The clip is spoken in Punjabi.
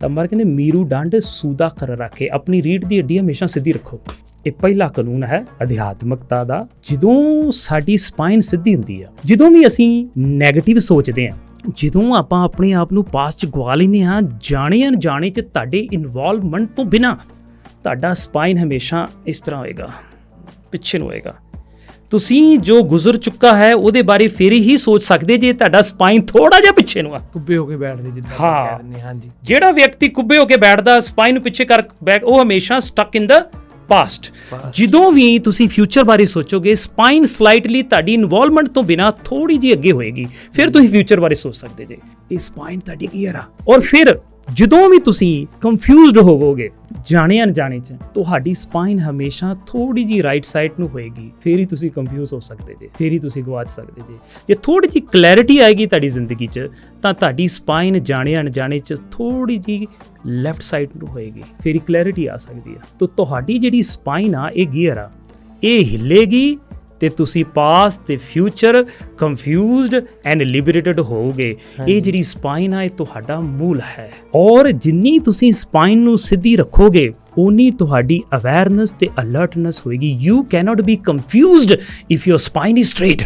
ਤਾਂ ਮਰ ਕਹਿੰਦੇ ਮੀਰੂ ਡੰਡ ਸੂਦਾ ਕਰ ਰੱਖੇ ਆਪਣੀ ਰੀੜ ਦੀ ਹੱਡੀ ਹਮੇਸ਼ਾ ਸਿੱਧੀ ਰੱਖੋ। ਇਹ ਪਹਿਲਾ ਕਾਨੂੰਨ ਹੈ ਅਧਿਆਤਮਕਤਾ ਦਾ, ਜਦੋਂ ਸਾਡੀ ਸਪਾਈਨ ਸਿੱਧੀ ਹੁੰਦੀ ਆ, ਜਦੋਂ ਵੀ ਅਸੀਂ 네ਗੇਟਿਵ ਸੋਚਦੇ ਹਾਂ ਜਦੋਂ ਆਪਾਂ ਆਪਣੇ ਆਪ ਨੂੰ ਪਾਸ ਚ ਗਵਾ ਲੈਂਦੇ ਹਾਂ, ਜਾਣੇ ਅਣਜਾਣੇ ਚ ਤੁਹਾਡੇ ਇਨਵੋਲਵਮੈਂਟ ਤੋਂ ਬਿਨਾ, ਤੁਹਾਡਾ ਸਪਾਈਨ ਹਮੇਸ਼ਾ ਇਸ ਤਰ੍ਹਾਂ ਹੋਏਗਾ, ਪਿੱਛੇ ਨੂੰ ਹੋਏਗਾ। ਤੁਸੀਂ ਜੋ ਗੁਜ਼ਰ ਚੁੱਕਾ ਹੈ ਉਹਦੇ ਬਾਰੇ ਫੇਰ ਹੀ ਸੋਚ ਸਕਦੇ ਜੇ ਤੁਹਾਡਾ ਸਪਾਈਨ ਥੋੜਾ ਜਿਹਾ ਪਿੱਛੇ ਨੂੰ ਆ। ਕੁੱਬੇ ਹੋ ਕੇ ਬੈਠਦੇ ਜਿੱਦਾਂ ਆਪਾਂ ਹਾਂ। ਕਹਿ ਦਿੰਦੇ ਹਾਂ ਹਾਂਜੀ। ਜਿਹੜਾ ਵਿਅਕਤੀ ਕੁੱਬੇ ਹੋ ਕੇ ਬੈਠਦਾ ਸਪਾਈਨ ਨੂੰ ਪਿੱਛੇ ਕਰ ਬੈਕ ਉਹ ਹਮੇਸ਼ਾ ਸਟਕ ਇਨ ਦਾ ਪਾਸਟ ਜਦੋਂ ਵੀ ਤੁਸੀਂ ਫਿਊਚਰ ਬਾਰੇ ਸੋਚੋਗੇ ਸਪਾਈਨ ਸਲਾਈਟਲੀ ਤੁਹਾਡੀ ਇਨਵੋਲਵਮੈਂਟ ਤੋਂ ਬਿਨਾ ਥੋੜੀ ਜਿਹੀ ਅੱਗੇ ਹੋਏਗੀ। ਫਿਰ ਤੁਸੀਂ ਫਿਊਚਰ ਬਾਰੇ ਸੋਚ ਸਕਦੇ ਜੇ। ਇਹ ਸਪਾਈਨ ਤੁਹਾਡੀ ਕੀ ਆ। ਔਰ ਫਿਰ ਜਦੋਂ ਵੀ ਤੁਸੀਂ ਕੰਫਿਊਜ਼ਡ ਹੋਵੋਗੇ, ਜਾਣੇ ਅਣਜਾਣੇ ਚ, ਤੁਹਾਡੀ ਸਪਾਈਨ ਹਮੇਸ਼ਾ ਥੋੜੀ ਜਿਹੀ ਰਾਈਟ ਸਾਈਡ ਨੂੰ ਹੋਏਗੀ, ਫਿਰ ਹੀ ਤੁਸੀਂ ਕੰਫਿਊਜ਼ ਹੋ ਸਕਦੇ ਜੇ, ਫਿਰ ਹੀ ਤੁਸੀਂ ਗਵਾਚ ਸਕਦੇ ਜੇ। ਜੇ ਥੋੜੀ ਜਿਹੀ ਕਲੈਰਿਟੀ ਆਏਗੀ ਤੁਹਾਡੀ ਜ਼ਿੰਦਗੀ 'ਚ, ਤਾਂ ਤੁਹਾਡੀ ਸਪਾਈਨ ਜਾਣੇ ਅਣਜਾਣੇ 'ਚ ਥੋੜੀ ਜਿਹੀ ਲੈਫਟ ਸਾਈਡ ਨੂੰ ਹੋਏਗੀ, ਫਿਰ ਹੀ ਕਲੈਰਿਟੀ ਆ ਸਕਦੀ ਆ। ਤਾਂ ਤੁਹਾਡੀ ਜਿਹੜੀ ਸਪਾਈਨ ਆ, ਇਹ ਗੀਅਰ ਆ, ਇਹ ਹਿੱਲੇਗੀ ਤੇ ਤੁਸੀਂ ਪਾਸ ਤੇ ਫਿਊਚਰ ਕੰਫਿਊਜ਼ਡ ਐਂਡ ਲਿਬਰੇਟਡ ਹੋਵੋਗੇ। ਇਹ ਜਿਹੜੀ ਸਪਾਈਨ ਆ ਇਹ ਤੁਹਾਡਾ ਮੂਲ ਹੈ। ਔਰ ਜਿੰਨੀ ਤੁਸੀਂ ਸਪਾਈਨ ਨੂੰ ਸਿੱਧੀ ਰੱਖੋਗੇ ਉਨੀ ਤੁਹਾਡੀ ਅਵੇਅਰਨੈਸ ਤੇ ਅਲਰਟਨੈਸ ਹੋਏਗੀ। You cannot be confused if your spine is straight